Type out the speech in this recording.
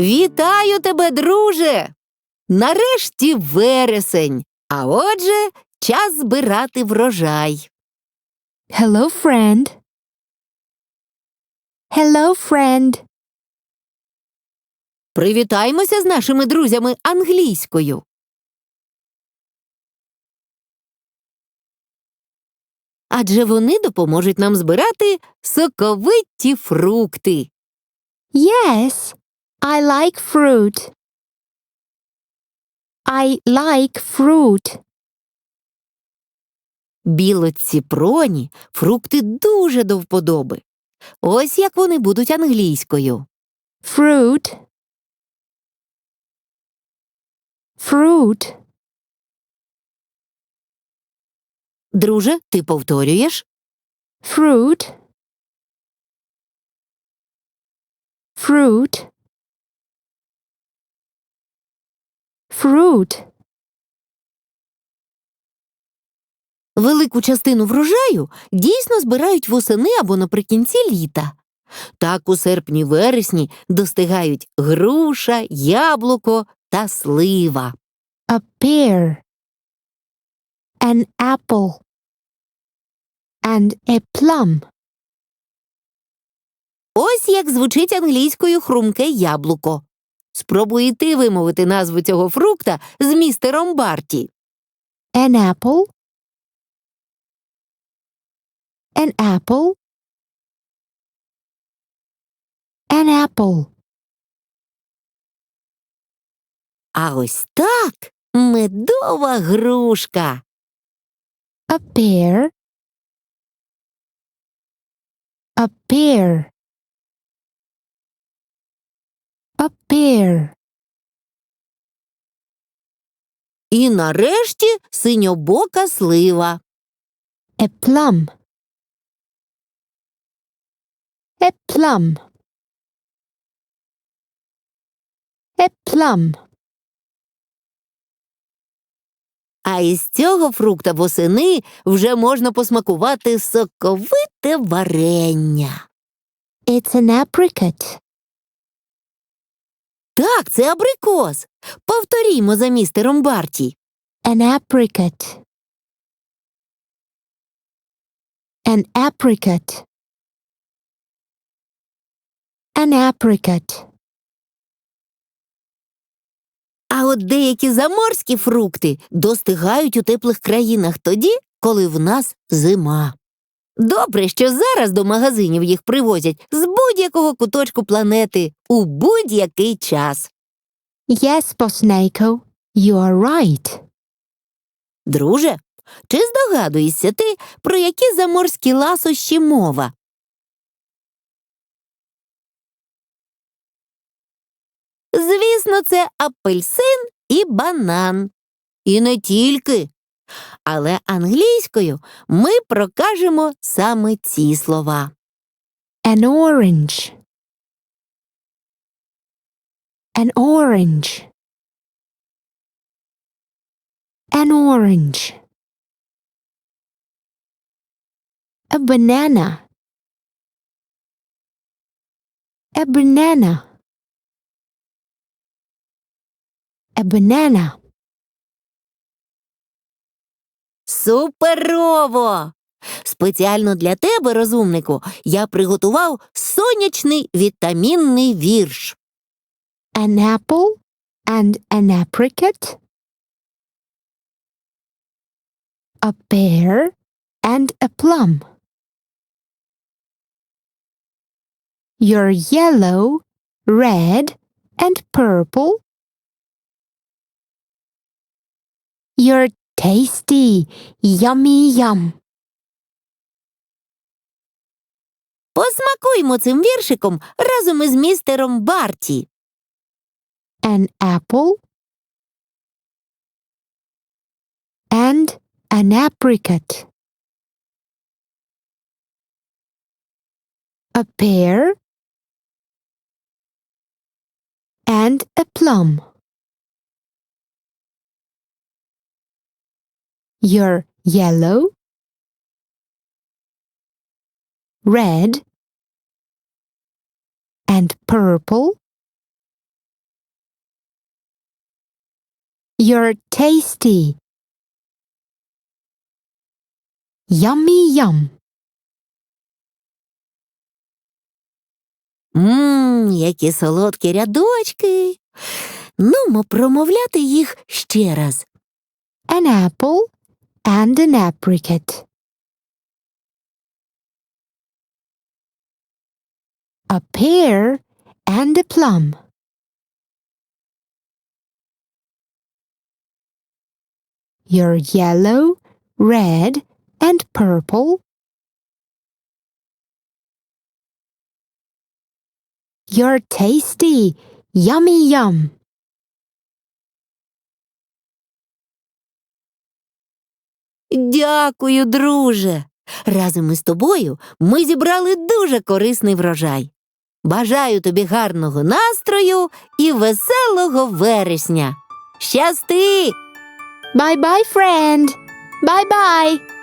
Вітаю тебе, друже! Нарешті вересень, а отже, час збирати врожай. Hello, friend. Hello, friend. Привітаймося з нашими друзями англійською. Адже вони допоможуть нам збирати соковиті фрукти. Yes, I like fruit. I like fruit. Білоці проні фрукти дуже до вподоби. Ось як вони будуть англійською. Fruit. Fruit. Друже, ти повторюєш? Fruit. Fruit. Fruit. Велику частину врожаю дійсно збирають восени або наприкінці літа. Так у серпні-вересні достигають груша, яблуко та слива. A pear. An apple. And a plum. Ось як звучить англійською хрумке яблуко. Спробуй і ти вимовити назву цього фрукта з містером Барті. An apple. An apple. An apple. А ось так медова грушка. A pear. A pear. A pear. І нарешті синьобока слива. A plum. A plum. A plum. А із цього фрукта восени вже можна посмакувати соковите варення. It's an apricot. Так, це абрикос. Повторімо за містером Барті. An apricot. An apricot. An apricot. А от деякі заморські фрукти достигають у теплих країнах тоді, коли в нас зима. Добре, що зараз до магазинів їх привозять з будь-якого куточку планети у будь-який час. Yes, Bosnako, you are right. Друже, чи здогадуєшся ти, про які заморські ласощі мова? Звісно, це апельсин і банан. І не тільки. Але англійською ми прокажемо саме ці слова. An orange. An orange. An orange. A banana. A banana. A banana. Суперово! Спеціально для тебе, розумнику, я приготував сонячний вітамінний вірш. An apple and an apricot. A pear and a plum. You're yellow, red, and purple. You're tasty, yummy, yum. Посмакуймо цим віршиком разом із містером Барті. An apple and an apricot. A pear and a plum. You're yellow, red, and purple. You're tasty. Yummy yum. Мм, які солодкі рядочки. Нумо промовляти їх ще раз. An apple and an apricot. A pear and a plum. You're yellow, red, and purple. You're tasty, yummy yum. Дякую, друже. Разом із тобою ми зібрали дуже корисний врожай. Бажаю тобі гарного настрою і веселого вересня. Щасти! Бай-бай. Bye bye.